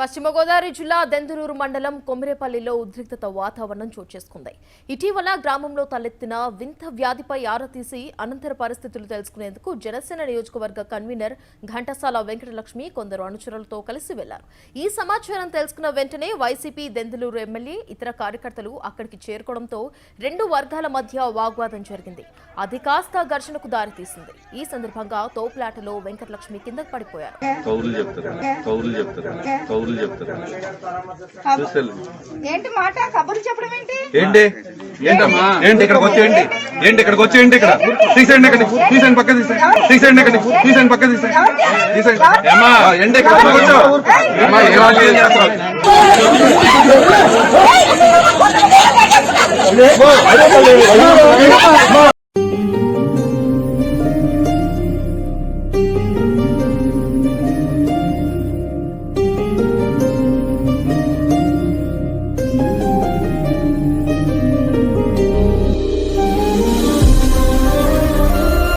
పశ్చిమ గోదావరి జిల్లా దెందులూరు మండలం కొమిరేపల్లిలో ఉద్రిక్తత వాతావరణం చోటు చేసుకుంది. ఇటీవల గ్రామంలో తలెత్తిన వింత వ్యాధిపై ఆరా తీసి అనంతర పరిస్థితులు తెలుసుకునేందుకు జనసేన నియోజకవర్గ కన్వీనర్ ఘంటసాల వెంకటలక్ష్మి కొందరు అనుచరులతో కలిసి వెళ్ళారు. ఈ సమాచారం తెలుసుకున్న వెంటనే వైసీపీ దెందులూరు ఎమ్మెల్యే ఇతర కార్యకర్తలు అక్కడికి చేరుకోవడంతో రెండు వర్గాల మధ్య వాగ్వాదం జరిగింది. అది కాస్త ఘర్షణకు దారితీసింది ఈ సందర్భంగా తోపులాటలో వెంకటలక్ష్మి కిందకు పడిపోయారు. కౌరులు చెప్తారు. ఏంటి మాట కబుర్లు చెప్పడం ఏంటి ఏంటి ఏంటమ్మా ఏంటి ఇక్కడికి వచ్చేయండి ఏంటి ఇక్కడికి వచ్చేయండి ఇక్కడ తీసేయండి ఇక్కడ తీసేయండి పక్క తీసేయండి తీసేయండి ఇక్కడ తీసేయండి పక్క తీసేయండి తీసేయండి ఏమ్మా ఏంటి ఇక్కడ వచ్చావు